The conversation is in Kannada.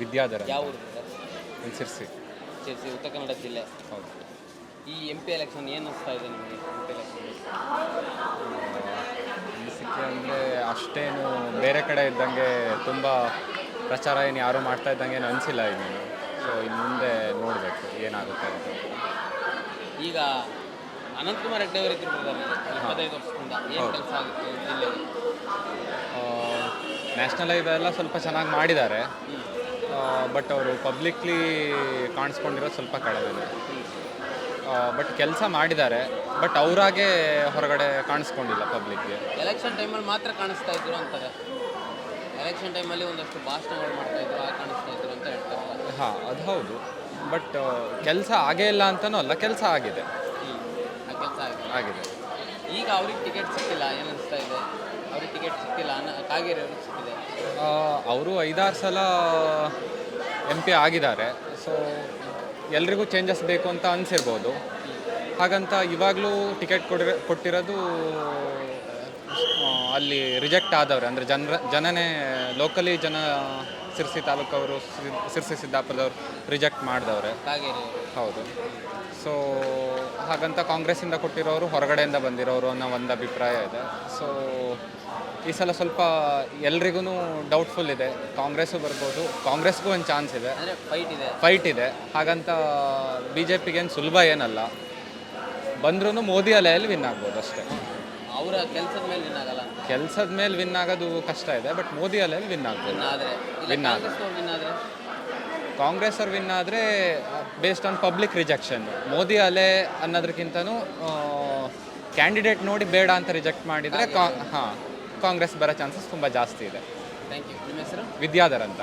ವಿದ್ಯಾಧರ ಯಾವ ಊರು ಸರ್? ಸಿರ್ಸಿ ಚೇಸಿ ಉತ್ತರ ಕನ್ನಡ ಜಿಲ್ಲೆ. ಹೌದು. ಈ ಎಂ ಪಿ ಎಲೆಕ್ಷನ್ ಏನು ಅನಿಸ್ತಾ ಇದೆ ನಿಮಗೆ? ಎಂ ಪಿ ಎಲೆಕ್ಷನ್ ಸಿಕ್ಕಿ ಅಂದರೆ ಅಷ್ಟೇನು ಬೇರೆ ಕಡೆ ಇದ್ದಂಗೆ ತುಂಬ ಪ್ರಚಾರ ಏನು ಯಾರೂ ಮಾಡ್ತಾ ಇದ್ದಂಗೆ ಏನು ಅನಿಸಿಲ್ಲ ಇನ್ನೇನು ಸೊ ಇನ್ನು ಮುಂದೆ ನೋಡಬೇಕು ಏನಾಗುತ್ತೆ ಅಂತ. ಈಗ ಅನಂತಕುಮಾರ್ ಹೆಗ್ಡೆ ಅವರು ಇದ್ರು ಹದಿನೈದು ಇಪ್ಪತ್ತೈದು ವರ್ಷದಿಂದ. ಏನು ಕೆಲಸ ಆಗಿತ್ತು ಜಿಲ್ಲೆಗೆ ನ್ಯಾಷನಲ್ ಹೈವೇ ಎಲ್ಲ ಸ್ವಲ್ಪ ಚೆನ್ನಾಗಿ ಮಾಡಿದ್ದಾರೆ. ಬಟ್ ಅವರು ಪಬ್ಲಿಕ್ಲಿ ಕಾಣಿಸ್ಕೊಂಡಿರೋದು ಸ್ವಲ್ಪ ಕಡಿಮೆ ಬಟ್ ಕೆಲಸ ಮಾಡಿದ್ದಾರೆ ಬಟ್ ಅವರಾಗೆ ಹೊರಗಡೆ ಕಾಣಿಸ್ಕೊಂಡಿಲ್ಲ ಪಬ್ಲಿಕ್ಗೆ. ಎಲೆಕ್ಷನ್ ಟೈಮಲ್ಲಿ ಮಾತ್ರ ಕಾಣಿಸ್ತಾ ಇದ್ರು ಅಂತಾರೆ. ಎಲೆಕ್ಷನ್ ಟೈಮಲ್ಲಿ ಒಂದಷ್ಟು ಭಾಷಣಗಳು ಮಾಡ್ತಾ ಇದ್ರು ಆ ಕಾಣಿಸ್ತಾ ಇದ್ರು ಅಂತ ಹೇಳ್ತಾರೆ. ಹಾಂ ಅದು ಹೌದು. ಬಟ್ ಕೆಲಸ ಆಗೇ ಇಲ್ಲ ಅಂತಲೂ ಅಲ್ಲ ಕೆಲಸ ಆಗಿದೆ. ಕೆಲಸ ಆಗಿದೆ. ಆಗಿದೆ. ಈಗ ಅವ್ರಿಗೆ ಟಿಕೆಟ್ ಸಿಕ್ಕಿಲ್ಲ ಏನಿಸ್ತಾ ಅನಿಸ್ತಾ ಇದೆ? ಅವ್ರಿಗೆ ಟಿಕೆಟ್ ಸಿಕ್ಕಿಲ್ಲ ಅನ್ನೋ ಕಾಗೇರಿ ಅವ್ರಿಗೆ ಸಿಕ್ಕಿದೆ. ಅವರು ಐದಾರು ಸಲ ಎಂ ಪಿ ಆಗಿದ್ದಾರೆ. ಸೊ ಎಲ್ರಿಗೂ ಚೇಂಜಸ್ ಬೇಕು ಅಂತ ಅನಿಸಿರ್ಬೋದು. ಹಾಗಂತ ಇವಾಗಲೂ ಟಿಕೆಟ್ ಕೊಡಿರೋ, ಕೊಟ್ಟಿರೋದು ಅಲ್ಲಿ ರಿಜೆಕ್ಟ್ ಆದವ್ರೆ, ಅಂದರೆ ಜನರ, ಜನನೇ ಲೋಕಲಿ ಜನ ಸಿರ್ಸಿ ತಾಲೂಕವರು ಸಿರ್ಸಿ ಸಿದ್ದಾಪುರದವ್ರು ರಿಜೆಕ್ಟ್ ಮಾಡಿದವ್ರೆ. ಕಾಗೇರಿ ಹೌದು. ಸೊ ಹಾಗಂತ ಕಾಂಗ್ರೆಸ್ಸಿಂದ ಕೊಟ್ಟಿರೋರು ಹೊರಗಡೆಯಿಂದ ಬಂದಿರೋರು ಅನ್ನೋ ಒಂದು ಅಭಿಪ್ರಾಯ ಇದೆ. ಸೊ ಈ ಸಲ ಸ್ವಲ್ಪ ಎಲ್ರಿಗೂ ಡೌಟ್ಫುಲ್ ಇದೆ. ಕಾಂಗ್ರೆಸ್ಸು ಬರ್ಬೋದು ಕಾಂಗ್ರೆಸ್ಗೂ ಒಂದು ಚಾನ್ಸ್ ಇದೆ. ಫೈಟ್ ಇದೆ. ಫೈಟ್ ಇದೆ. ಹಾಗಂತ ಬಿ ಜೆ ಪಿಗೇನು ಸುಲಭ ಏನಲ್ಲ. ಬಂದ್ರೂ ಮೋದಿ ಅಲೆಯಲ್ಲಿ ವಿನ್ ಆಗ್ಬೋದು ಅಷ್ಟೇ. ಅವರ ಕೆಲಸದ ಮೇಲೆ ವಿನ್ ಆಗಲ್ಲ. ಕೆಲಸದ ಮೇಲೆ ವಿನ್ ಆಗೋದು ಕಷ್ಟ ಇದೆ ಬಟ್ ಮೋದಿ ಅಲ್ಲೇ ವಿನ್ ಆಗ್ಬೋದು ವಿನ್ ಆದರೆ. ವಿನ್ ಆದರೆ? ಕಾಂಗ್ರೆಸ್ ಅವ್ರು ವಿನ್ ಆದರೆ based on public rejection Modi ಅಲೆ ಅನ್ನೋದಕ್ಕಿಂತನೂ ಕ್ಯಾಂಡಿಡೇಟ್ ನೋಡಿ ಬೇಡ ಅಂತ ರಿಜೆಕ್ಟ್ ಮಾಡಿದರೆ ಕಾ ಹಾಂ ಕಾಂಗ್ರೆಸ್ ಬರೋ ಚಾನ್ಸಸ್ ತುಂಬ ಜಾಸ್ತಿ ಇದೆ. ಥ್ಯಾಂಕ್ ಯು ನಿಮ್ಮ ಹೆಸರು? ವಿದ್ಯಾಧರ್ ಅಂತ.